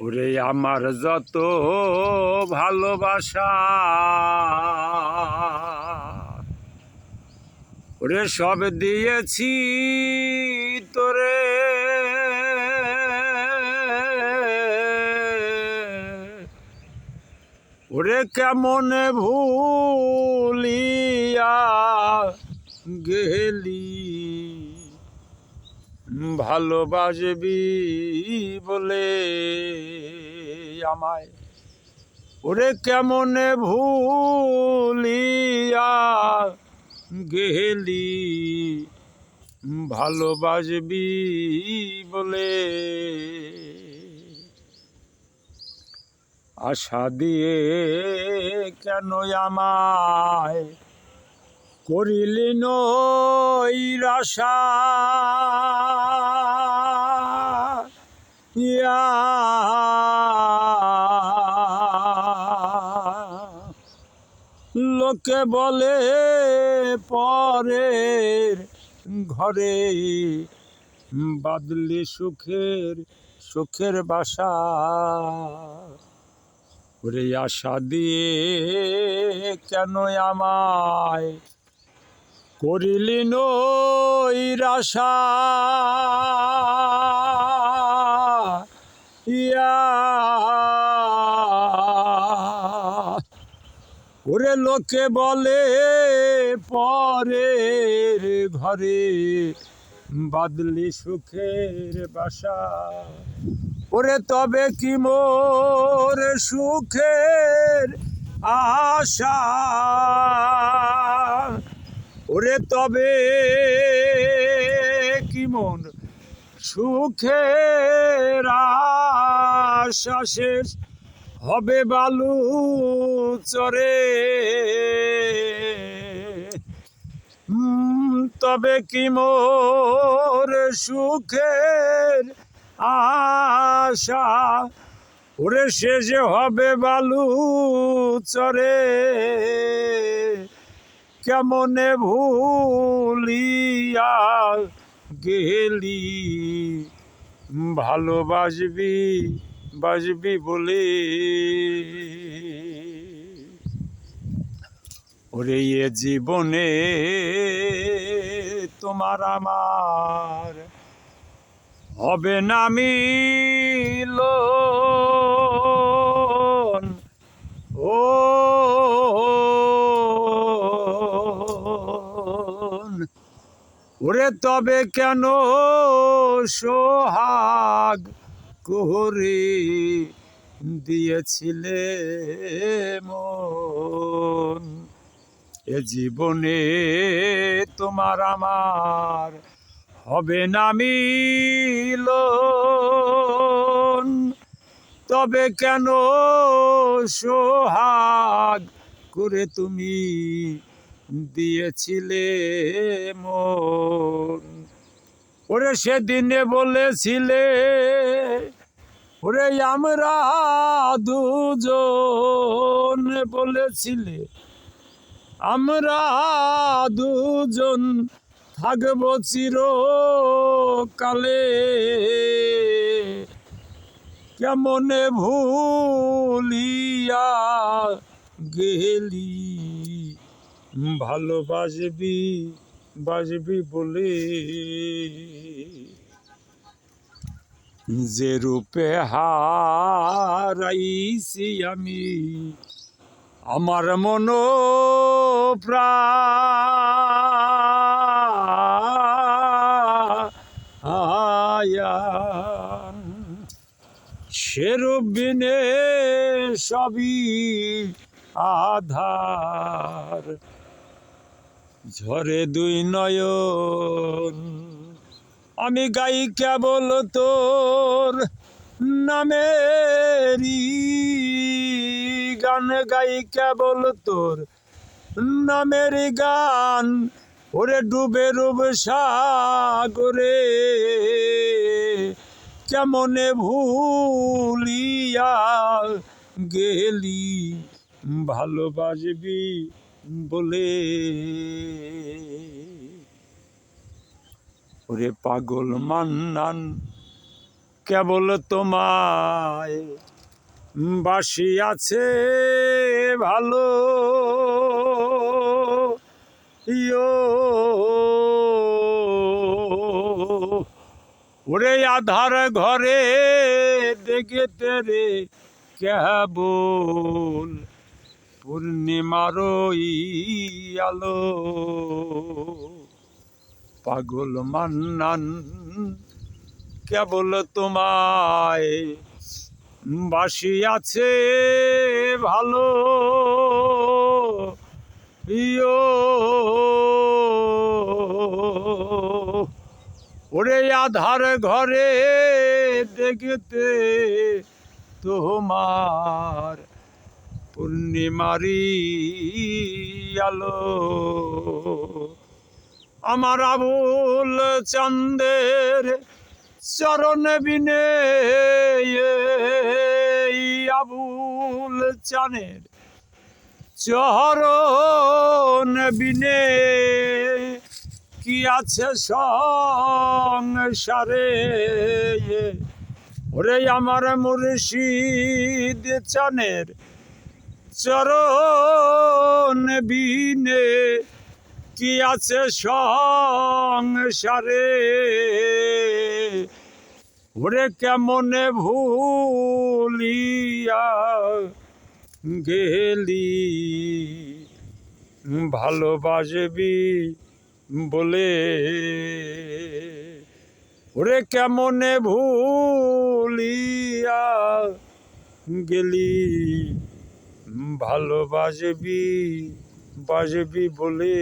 ওরে আমার যত ভালোবাসা। ওরে সব দিয়েছি তোরে। ওরে কেমন ভুলিয়া গেলি ভালোবাসবি বলে আমায়। ওরে কেমনে ভুলিয়া গেলি? ভালোবাসবি বলে আশা দিয়ে কেন আমায়? করিলি নৈরাশা। ইয়া। লোকে বলে, পরের ঘরে বাদলি সুখের সুখের বাসা। ওরে আশা দিয়ে কেন আমায় করিলি নৈরাশা ইয়া। ওরে লোকে বলে, পরের ঘরে বাদলি সুখের বাসা। ওরে তবে কি মোর সুখের আশা? ওরে তবে কি মন? আশা শেষ হবে বালু চরে। তবে কি মোর সুখের আশা? ওরে শেষে হবে বালু চরে। কেমনে ভুলিয়া গেলি? ভালোবাসবি বাসবি বলে। ওরে এ জীবনে তোমার আমার হবে না মিল ওরে তবে কেন সোহাগ করে দিয়েছিলে মন? এ জীবনে তোমার আমার হবে না মিল তবে কেন সোহাগ করে তুমি দিয়েছিলে মন। ওরে সেদিনে বলেছিলে, ওরে আমরা দুজন। বলেছিলে, আমরা দুজন থাকব চিরকালে। কেমনে ভুলিয়া গেলি? ভালোবাসবি বাসবি বলে। যে রূপে হারাইছি আমি আমার মন প্রাণ সেরূপ বিনে সবই আধার। ঝরে দুই নয়ন। আমি গাই কেবল তোর নামেরই। গান গাই কেবল তোর নামের গান। ওরে ডুবে ডুব সাগরে কেমনে ভুলিয়া গেলি? ভালোবাসবি বলে, ওরে পাগল মান্নান, কেবল তোমায় বাসি আছে ভালো। ইয়ো, ওরে আধার ঘরে দেখে তেরে কেবল পূর্ণিমারও আলো। পাগল মান্নান, কেবল তোমায় বাসি আছে ভালো। ইয়ো। ওরে আধার ঘরে দেখতে তোমার পূর্ণিমারি আলো। আমার আবুল চন্দের চরণ বিনে আবুল চানের চরণ বিনে কি আছে সংসারে? ওরে আমার মুর্শিদ চানের চরণ বিনে কি আছে সংসারে? ওরে কেমনে ভুলিয়া গেলি? ভালোবাসবি বলে। ওরে কেমনে ভুলিয়া গেলি? ভালোবাসবি বাসবি বলে।